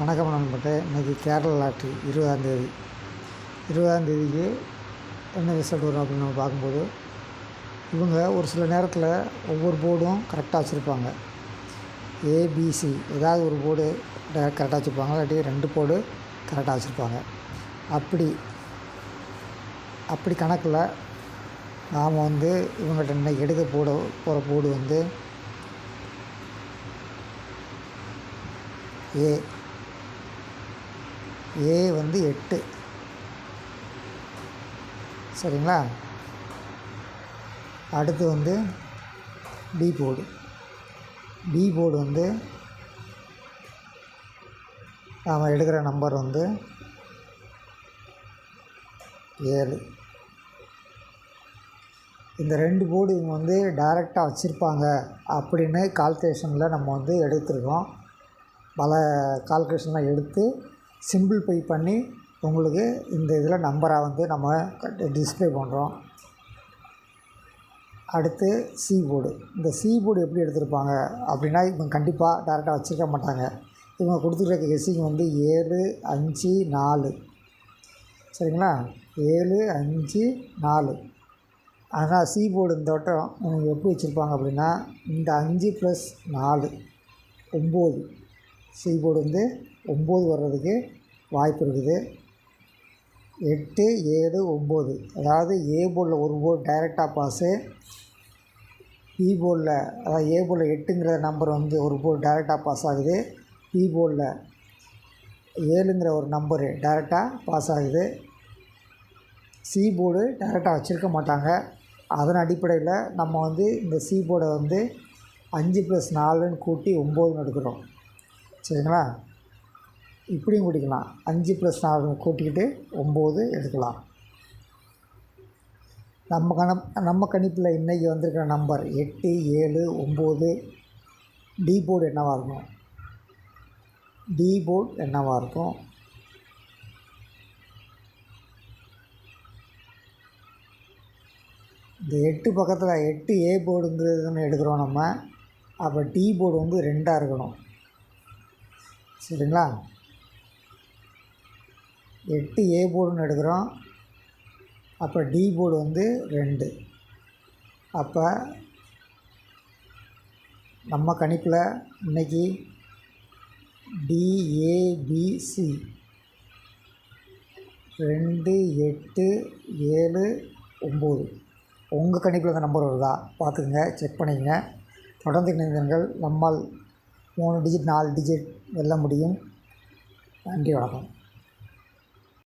வணக்கம் நண்பர்களே. இன்றைக்கி கேரளா லாட்ரி இருபதாந்தேதி இருபதாந்தேதிக்கு என்ன ரிசல்ட் வரும் அப்படின்னு நம்ம பார்க்கும்போது இவங்க ஒரு சில நேரத்தில் ஒவ்வொரு போர்டும் கரெக்டாக வச்சுருப்பாங்க. ஏபிசி ஏதாவது ஒரு போர்டு கரெக்டாக வச்சுருப்பாங்க. இல்லாட்டி ரெண்டு போர்டு கரெக்டாக வச்சுருப்பாங்க. அப்படி அப்படி கணக்கில் நாம் வந்து இவங்கள்ட்ட இன்றைக்கி எடுக்க போட போகிற போர்டு வந்து ஏ ஏ வந்து எட்டு. சரிங்களா? அடுத்து வந்து டி போர்டு டி போர்டு வந்து நாம் எடுக்கிற நம்பர் வந்து ஏழு. இந்த ரெண்டு போர்டு இவங்க வந்து டைரெக்டாக வச்சுருப்பாங்க அப்படின்னு கால்குலேஷனில் நம்ம வந்து எடுத்துருக்கோம். பல கால்குலேஷன்லாம் எடுத்து சிம்பிளிஃபை பண்ணி உங்களுக்கு இந்த இதில் நம்பராக வந்து நம்ம டிஸ்பிளே பண்ணுறோம் அடுத்து சி போர்டு இந்த சி போர்டு எப்படி எடுத்திருப்பாங்க அப்படின்னா இவங்க கண்டிப்பாக டேரெக்டாக வச்சுருக்க மாட்டாங்க. இவங்க கொடுத்துருக்க கெஸ்ஸிங் வந்து ஏழு அஞ்சு நாலு. சரிங்களா? ஏழு அஞ்சு நாலு. ஆனால் சி போர்டு இந்த வட்டம் இவங்க எப்படி வச்சுருப்பாங்க அப்படின்னா இந்த அஞ்சு ப்ளஸ் நாலு ஒம்பது. சி போர்டு வந்து ஒம்பது வர்றதுக்கு வாய்ப்பு இருக்குது எட்டு ஏழு ஒம்பது. அதாவது ஏ போலில் ஒரு போர்டு டைரெக்டாக பாஸு. பி போலில் அதாவது ஏ போலில் எட்டுங்கிற நம்பர் வந்து ஒரு போர்டு டைரெக்டாக பாஸ் ஆகுது. பி போலில் ஏழுங்கிற ஒரு நம்பரு டைரெக்டாக பாஸ் ஆகுது. சி போர்டு டைரெக்டாக வச்சுருக்க மாட்டாங்க. அதன் அடிப்படையில் நம்ம வந்து இந்த சி போர்டை வந்து அஞ்சு ப்ளஸ் நாலுன்னு கூட்டி ஒம்போதுன்னு எடுக்கிறோம். சரிங்களா? இப்படியும் குடிக்கலாம் அஞ்சு ப்ளஸ் நாலு கூட்டிக்கிட்டு ஒம்பது எடுக்கலாம். நம்ம கணப் நம்ம கணிப்பில் இன்றைக்கி வந்திருக்கிற நம்பர் எட்டு ஏழு ஒம்பது. டி போர்டு என்னவாக இருக்கும்? டி போர்டு என்னவாக இருக்கும்? இந்த எட்டு பக்கத்தில் எட்டு ஏ போர்டுங்கிறதுன்னு எடுக்கிறோம் நம்ம. அப்போ டி போர்டு வந்து ரெண்டாக இருக்கணும். சரிங்களா? எட்டு ஏ போர்டுன்னு எடுக்கிறோம். அப்போ டி போர்டு வந்து ரெண்டு. அப்போ நம்ம கணிப்பில் இன்றைக்கி டிஏபிசி ரெண்டு எட்டு ஏழு ஒம்பது. உங்கள் கணிப்பில் அந்த நம்பர் வருதா? பார்த்துக்குங்க செக் பண்ணிக்கங்க. தொடர்ந்து இணைந்தீர்கள் நம்மால் மூணு டிஜிட் நாலு டிஜிட் வெல்ல முடியும். நன்றி வணக்கம்.